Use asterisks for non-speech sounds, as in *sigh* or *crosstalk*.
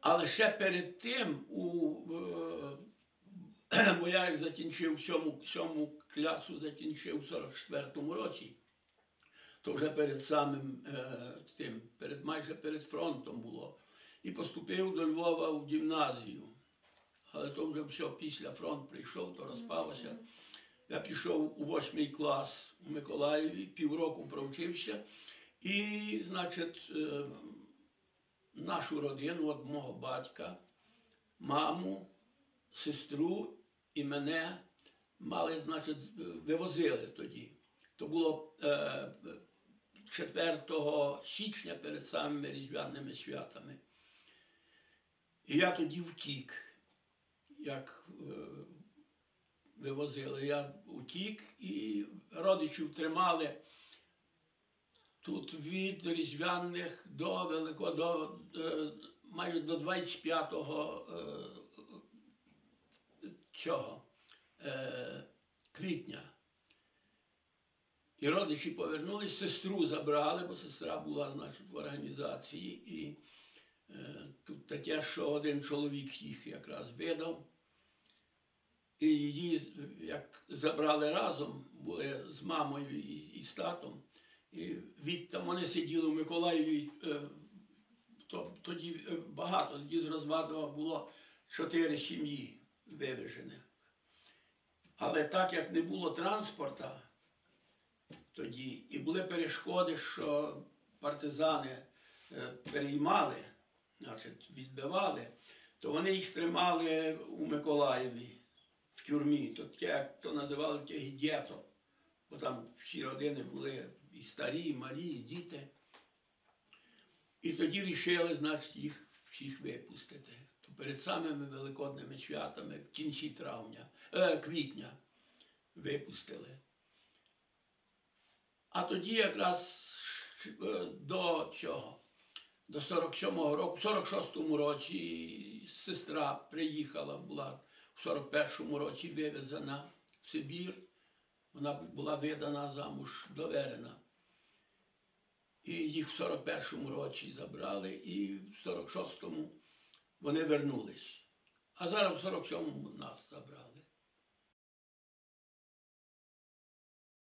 Але ще перед тим, у, е, *clears throat* бо я як закінчив сьому, сьому класу, закінчив у 44-му році, то вже перед самим е, тим, перед, майже перед фронтом було. І поступив до Львова в гімназію. Але то вже все після фронт прийшов, то розпалося. Я пішов у восьмий клас у Миколаєві, півроку провчився. І, значить, е, нашу родину, от мого батька, маму, сестру і мене мали, значить, вивозили тоді. То було е, 4 січня перед самими різдвяними святами. І я тоді втік, як е, вивозили. Я утік і родичів тримали тут від різдвяних до великого, до е, майже до 25-го е, цього е, квітня. І родичі повернулись, сестру забрали, бо сестра була, значить, в організації. І е, тут таке, що один чоловік їх якраз видав. І її як забрали разом, були з мамою і, і з татом. Відтам вони сиділи в Миколаєві, е, то, тоді е, багато, тоді з Розвадова було чотири сім'ї вивезених. Але так як не було транспорта тоді, і були перешкоди, що партизани е, переймали, значить, відбивали, то вони їх тримали у Миколаєві в тюрмі. То то називали гетто. Бо там всі родини були і старі, і малі, і діти. І тоді рішили, значить, їх всіх випустити. То перед самими великодними святами, в кінці травня, е, квітня, випустили. А тоді якраз е, до цього, до 47-го року, в 46-му році сестра приїхала, була в 41-му році вивезена в Сибір. Вона була видана замуж доверена. І їх в 41-му році забрали, і в 46-му вони вернулись. А зараз в 47-му нас забрали.